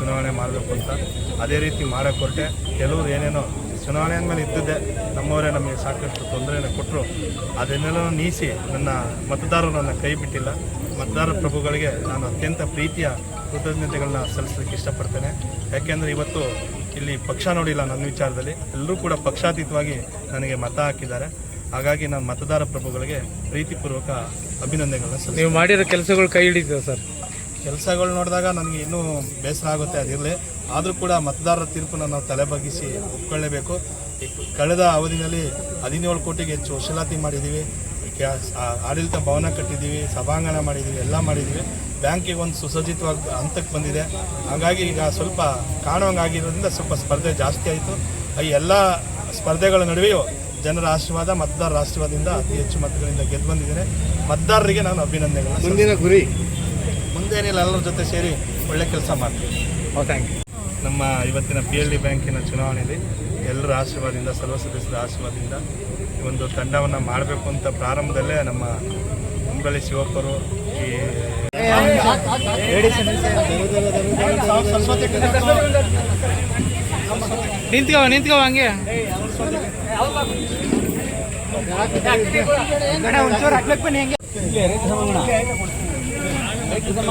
ಚುನಾವಣೆ ಮಾಡಬೇಕು ಅಂತ ಅದೇ ರೀತಿ ಮಾಡೋಕ್ಕೆ ಹೊರಟೆ ಕೆಲವರು ಏನೇನೋ ಚುನಾವಣೆ ಅಂದಮೇಲೆ ಇದ್ದದ್ದೇ ನಮ್ಮವರೇ ನಮಗೆ ಸಾಕಷ್ಟು ತೊಂದರೆಯನ್ನು ಕೊಟ್ಟರು ಅದನ್ನೆಲ್ಲ ನೀಸಿ ನನ್ನ ಮತದಾರರು ನನ್ನ ಕೈ ಬಿಟ್ಟಿಲ್ಲ. ಮತದಾರ ಪ್ರಭುಗಳಿಗೆ ನಾನು ಅತ್ಯಂತ ಪ್ರೀತಿಯ ಕೃತಜ್ಞತೆಗಳನ್ನ ಸಲ್ಲಿಸಲಿಕ್ಕೆ ಇಷ್ಟಪಡ್ತೇನೆ. ಯಾಕೆಂದರೆ ಇವತ್ತು ಇಲ್ಲಿ ಪಕ್ಷ ನೋಡಿಲ್ಲ ನನ್ನ ವಿಚಾರದಲ್ಲಿ. ಎಲ್ಲರೂ ಕೂಡ ಪಕ್ಷಾತೀತವಾಗಿ ನನಗೆ ಮತ ಹಾಕಿದ್ದಾರೆ. ಹಾಗಾಗಿ ನಾನು ಮತದಾರ ಪ್ರಭುಗಳಿಗೆ ಪ್ರೀತಿಪೂರ್ವಕ ಅಭಿನಂದನೆಗಳನ್ನ ನೀವು ಮಾಡಿರೋ ಕೆಲಸಗಳು ಕೈ ಹಿಡಿತದೆ ಸರ್. ಕೆಲಸಗಳು ನೋಡಿದಾಗ ನನಗೆ ಇನ್ನೂ ಬೇಸರ ಆಗುತ್ತೆ ಅದಿರಲಿ ಆದರೂ ಕೂಡ ಮತದಾರರ ತೀರ್ಪನ್ನು ನಾವು ತಲೆಬಗ್ಗಿಸಿ ಒಪ್ಕೊಳ್ಳೇಬೇಕು. ಕಳೆದ ಅವಧಿನಲ್ಲಿ ಹದಿನೇಳು ಕೋಟಿಗೆ ಹೆಚ್ಚು ವಸೂಲಾತಿ ಮಾಡಿದ್ದೀವಿ ಆಡಳಿತ ಭವನ ಕಟ್ಟಿದ್ದೀವಿ ಸಭಾಂಗಣ ಮಾಡಿದ್ದೀವಿ ಎಲ್ಲ ಮಾಡಿದ್ದೀವಿ ಬ್ಯಾಂಕಿಗೆ ಒಂದು ಸುಸಜ್ಜಿತವಾಗಿ ಹಂತಕ್ಕೆ ಬಂದಿದೆ. ಹಾಗಾಗಿ ಈಗ ಸ್ವಲ್ಪ ಕಾಣುವಂಗಾಗಿರೋದ್ರಿಂದ ಸ್ವಲ್ಪ ಸ್ಪರ್ಧೆ ಜಾಸ್ತಿ ಆಯಿತು. ಈ ಎಲ್ಲ ಸ್ಪರ್ಧೆಗಳ ನಡುವೆಯೂ ಜನರ ಆಶೀರ್ವಾದ, ಮತದಾರರ ಆಶೀರ್ವಾದದಿಂದ ಅತಿ ಹೆಚ್ಚು ಮತಗಳಿಂದ ಗೆದ್ದು ಬಂದಿದ್ದೇನೆ. ಮತದಾರರಿಗೆ ನಾನು ಅಭಿನಂದನೆಗಳು ಮುಂದಿನ ಗುರಿ. ಮುಂದೇನಿಲ್ಲ ಎಲ್ಲರ ಜೊತೆ ಸೇರಿ ಒಳ್ಳೆ ಕೆಲಸ ಮಾಡ್ತೀವಿ ಓ ಥ್ಯಾಂಕ್ ಯು ನಮ್ಮ ಇವತ್ತಿನ ಪಿ ಎಲ್ ಡಿ ಬ್ಯಾಂಕಿನ ಚುನಾವಣೆಯಲ್ಲಿ ಎಲ್ಲರ ಆಶೀರ್ವಾದದಿಂದ ಸರ್ವ ಸದಸ್ಯರ ಆಶೀರ್ವಾದದಿಂದ ಈ ಒಂದು ತಂಡವನ್ನು ಮಾಡಬೇಕು ಅಂತ ಪ್ರಾರಂಭದಲ್ಲೇ ನಮ್ಮ ಕುಂಬಳಿ ಶಿವಪ್ಪರು ಈ ನಿಂತ್ಕೋ ನಿಂತ್ಕೋ ಹಂಗೆ ಒಂಚೂರು ಹಾಕ್ಬೇಕು ಬನ್ನಿ ಹೆಂಗೆ